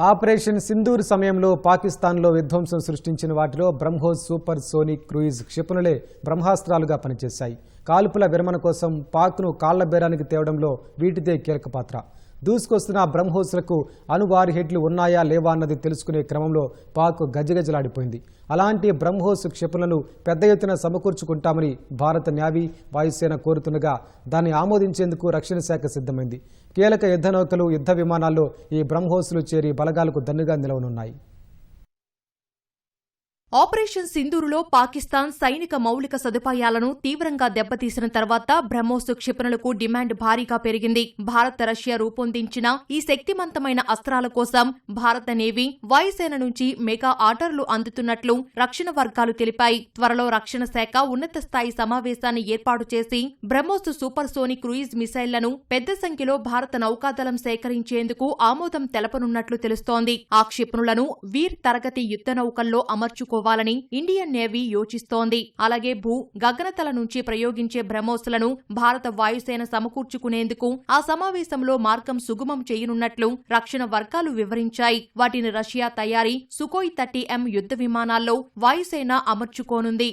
Operation Sindoor సమయంలో పాకిస్తాన్లో విధ్వంసం సృష్టించిన వాటిలో బ్రహ్మోస్ సూపర్ సోనిక్ క్రూయిజ్ క్షిపణులే బ్రహ్మాస్త్రాలుగా పనిచేశాయి. కాల్పుల విరమణ కోసం పాక్ను కాళ్ళబేరానికి తేవడంలో వీటిదే కీలక పాత్ర. దూసుకొస్తున్న బ్రహ్మోస్లకు అనువారి హెడ్లు ఉన్నాయా లేవా అన్నది తెలుసుకునే క్రమంలో పాక్ గజగజలాడిపోయింది. అలాంటి బ్రహ్మోస్ క్షిపణులను పెద్ద ఎత్తున సమకూర్చుకుంటామని భారత న్యావీ వాయుసేన కోరుతుండగా దాన్ని ఆమోదించేందుకు రక్షణ శాఖ సిద్ధమైంది. కీలక యుద్ధ నౌకలు యుద్ధ విమానాల్లో ఈ బ్రహ్మోస్లు చేరి బలగాలకు దన్నుగా నిలవనున్నాయి. ఆపరేషన్ సింధూరులో పాకిస్తాన్ సైనిక మౌలిక సదుపాయాలను తీవ్రంగా దెబ్బతీసిన తర్వాత బ్రహ్మోస్ క్షిపణులకు డిమాండ్ భారీగా పెరిగింది. భారత్ రష్యా రూపొందించిన ఈ శక్తివంతమైన అస్త్రాల కోసం భారత నేవీ వాయుసేన నుంచి మెగా ఆర్డర్లు అందుతున్నట్లు రక్షణ వర్గాలు తెలిపాయి. త్వరలో రక్షణ శాఖ ఉన్నత స్థాయి సమావేశాన్ని ఏర్పాటు చేసి బ్రహ్మోస్ సూపర్ సోనిక్ క్రూయిజ్ మిసైళ్ళను పెద్ద సంఖ్యలో భారత నౌకాదళం సేకరించేందుకు ఆమోదం తెలపనున్నట్లు తెలుస్తోంది. ఆ క్షిపణులను వీర్ తరగతి యుద్ధ నౌకల్లో అమర్చుకోవాలని ఇండియన్ నేవీ యోచిస్తోంది. అలాగే భూ గగనతల నుంచి ప్రయోగించే బ్రహ్మోస్లను భారత వాయుసేన సమకూర్చుకునేందుకు ఆ సమావేశంలో మార్గం సుగమం చేయనున్నట్లు రక్షణ వర్గాలు వివరించాయి. వాటిని రష్యా తయారీ సుకోయ్ థర్టీ ఎం యుద్ధ విమానాల్లో వాయుసేన అమర్చుకోనుంది.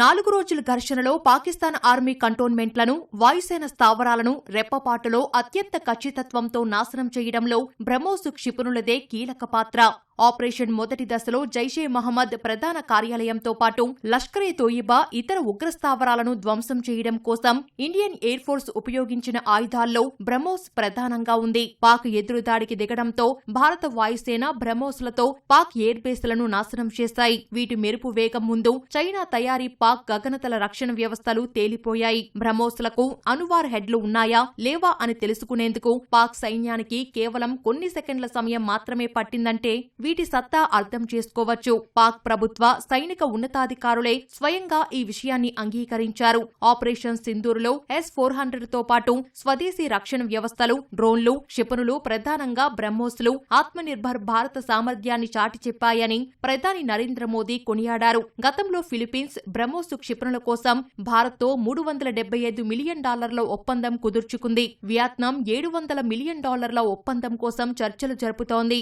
నాలుగు రోజుల ఘర్షణలో పాకిస్తాన్ ఆర్మీ కంటోన్మెంట్లను వాయుసేన స్థావరాలను రెప్పపాటులో అత్యంత ఖచ్చితత్వంతో నాశనం చేయడంలో బ్రహ్మోసు క్షిపణులదే కీలక పాత్ర. ఆపరేషన్ మొదటి దశలో జైషే మహమ్మద్ ప్రధాన కార్యాలయంతో పాటు లష్కరే తోయిబా ఇతర ఉగ్ర స్థావరాలను ధ్వంసం చేయడం కోసం ఇండియన్ ఎయిర్ ఫోర్స్ ఉపయోగించిన ఆయుధాల్లో బ్రహ్మోస్ ప్రధానంగా ఉంది. పాక్ ఎదురుదాడికి దిగడంతో భారత వాయుసేన బ్రహ్మోస్లతో పాక్ ఎయిర్ బేస్లను నాశనం చేశాయి వీటి మెరుపు వేగం ముందు చైనా తయారీ పాక్ గగనతల రక్షణ వ్యవస్థలు తేలిపోయాయి. బ్రహ్మోస్లకు అనువార్ హెడ్లు ఉన్నాయా లేవా అని తెలుసుకునేందుకు పాక్ సైన్యానికి కేవలం కొన్ని సెకండ్ల సమయం మాత్రమే పట్టిందంటే వీటి సత్తా అర్థం చేసుకోవచ్చు. పాక్ ప్రభుత్వ సైనిక ఉన్నతాధికారులే స్వయంగా ఈ విషయాన్ని అంగీకరించారు. ఆపరేషన్ సింధూరులో ఎస్ ఫోర్ హండ్రెడ్తో పాటు స్వదేశీ రక్షణ వ్యవస్థలు డ్రోన్లు క్షిపణులు ప్రధానంగా బ్రహ్మోస్లు ఆత్మనిర్భర్ భారత సామర్థ్యాన్ని చాటి చెప్పాయని ప్రధాని నరేంద్ర మోదీ కొనియాడారు. గతంలో ఫిలిప్పీన్స్ బ్రహ్మోస్ క్షిపణుల కోసం భారత్తో మూడు వందల డెబ్బై ఐదు మిలియన్ డాలర్ల ఒప్పందం కుదుర్చుకుంది. వియత్నాం ఏడు వందల మిలియన్ డాలర్ల ఒప్పందం కోసం చర్చలు జరుపుతోంది.